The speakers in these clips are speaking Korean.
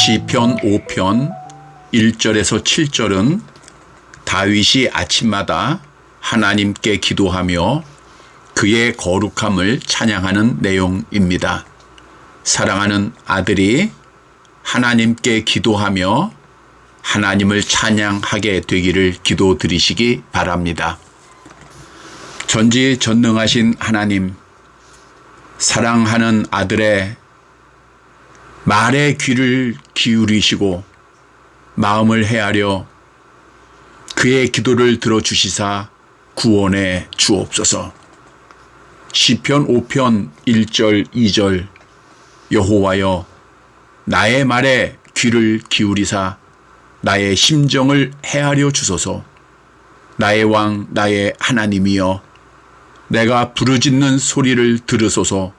시편 5편 1절에서 7절은 다윗이 아침마다 하나님께 기도하며 그의 거룩함을 찬양하는 내용입니다. 사랑하는 아들이 하나님께 기도하며 하나님을 찬양하게 되기를 기도드리시기 바랍니다. 전지 전능하신 하나님, 사랑하는 아들의 말에 귀를 기울이시고 마음을 헤아려 그의 기도를 들어주시사 구원해 주옵소서. 시편 5편 1절 2절 여호와여 나의 말에 귀를 기울이사 나의 심정을 헤아려 주소서. 나의 왕 나의 하나님이여 내가 부르짖는 소리를 들으소서.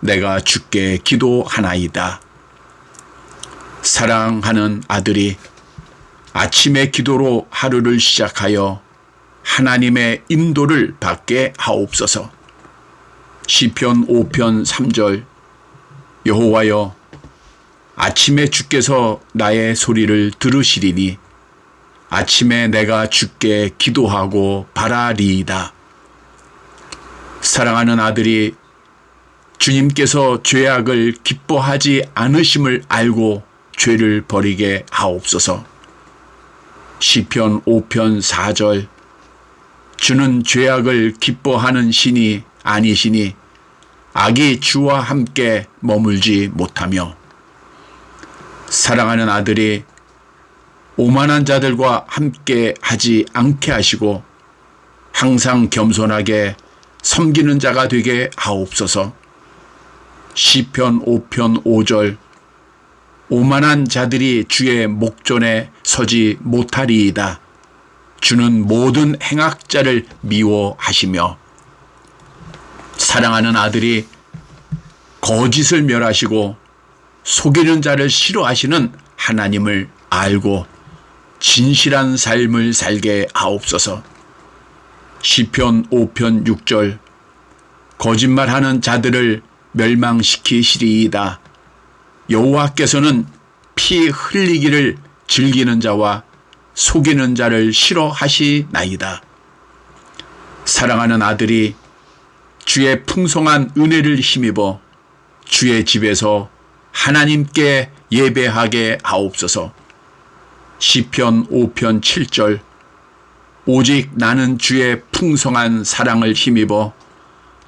내가 주께 기도하나이다. 사랑하는 아들이 아침의 기도로 하루를 시작하여 하나님의 인도를 받게 하옵소서. 시편 5편 3절 여호와여 아침에 주께서 나의 소리를 들으시리니 아침에 내가 주께 기도하고 바라리이다. 사랑하는 아들이 주님께서 죄악을 기뻐하지 않으심을 알고 죄를 버리게 하옵소서. 시편 5편 4절 주는 죄악을 기뻐하는 신이 아니시니 악이 주와 함께 머물지 못하며 사랑하는 아들이 오만한 자들과 함께 하지 않게 하시고 항상 겸손하게 섬기는 자가 되게 하옵소서. 시편 5편 5절 오만한 자들이 주의 목전에 서지 못하리이다. 주는 모든 행악자를 미워하시며 사랑하는 아들이 거짓을 멸하시고 속이는 자를 싫어하시는 하나님을 알고 진실한 삶을 살게 하옵소서. 시편 5편 6절 거짓말하는 자들을 멸망시키시리이다. 여호와께서는 피 흘리기를 즐기는 자와 속이는 자를 싫어하시나이다. 사랑하는 아들이 주의 풍성한 은혜를 힘입어 주의 집에서 하나님께 예배하게 하옵소서. 시편 5편 7절 오직 나는 주의 풍성한 사랑을 힘입어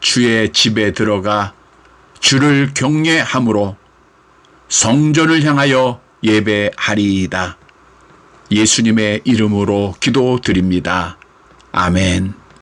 주의 집에 들어가 주를 경외함으로 성전을 향하여 예배하리이다. 예수님의 이름으로 기도드립니다. 아멘.